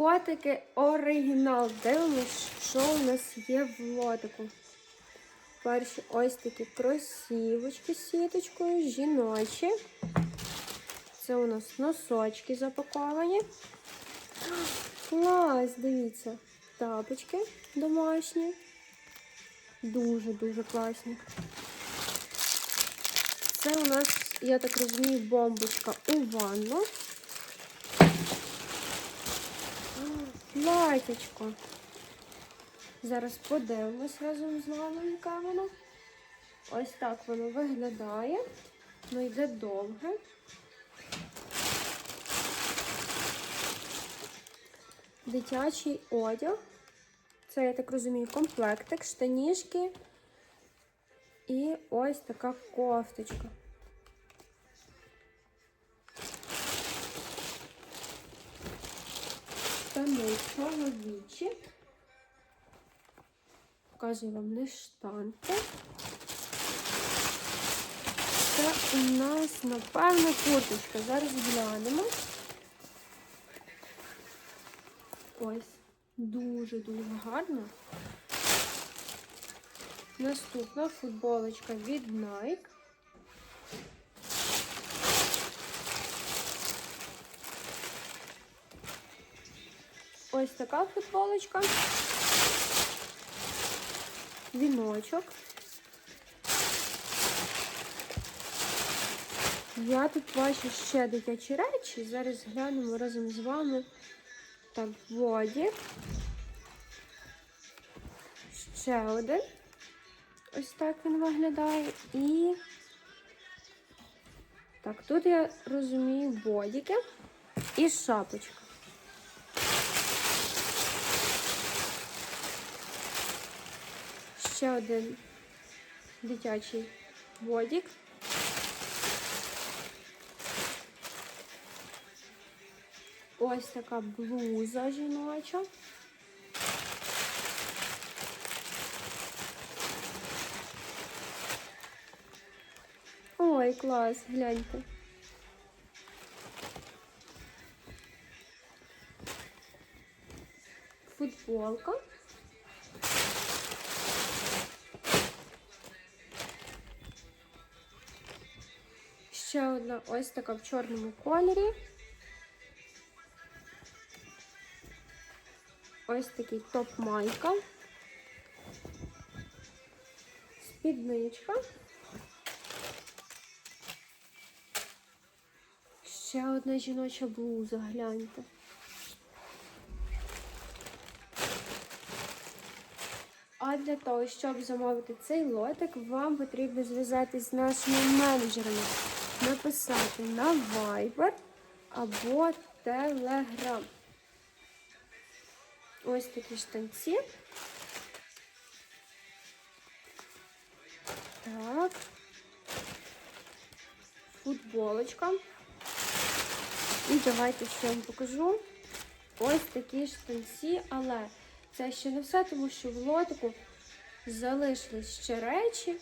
Котики оригінал. Дивимось, що у нас є в лотику. Перші ось такі кросівочки з сіточкою, жіночі. Це у нас носочки запаковані. Клас, дивіться. Тапочки домашні. Дуже-дуже класні. Це у нас, я так розумію, бомбочка у ванну. Платячко. Зараз подивимось разом з вами, яке воно. Ось так воно виглядає. Ну йде довге. Дитячий одяг. Це, я так розумію, комплектик, штанішки і ось така кофточка. Штани чоловічі. Показую вам не штанти. Це у нас, напевно, курточка. Зараз глянемо. Ось, дуже-дуже гарно. Наступна футболочка від Nike. Ось така футболочка. Віночок. Я тут бачу ще дитячі речі. Зараз глянемо разом з вами. Так, воді. Ще один. Ось так він виглядає. І так, тут я розумію бодіки і шапочка. Ще один дитячий бодік. Ось така блуза жіноча. Ой, клас, гляньте. Футболка. Ще одна ось така в чорному кольорі. Ось такий топ-майка. Спідничка. Ще одна жіноча блуза, гляньте. А для того, щоб замовити цей лотик, вам потрібно зв'язатись з нашими менеджерами, написати на Viber або Telegram. Ось такі штанці. Так. Футболочка. І давайте ще вам покажу. Ось такі штанці, але це ще не все, тому що в лотику залишились ще речі.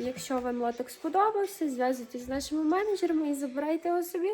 Якщо вам лоток сподобався, зв'язуйтесь з нашими менеджерами і забирайте його собі.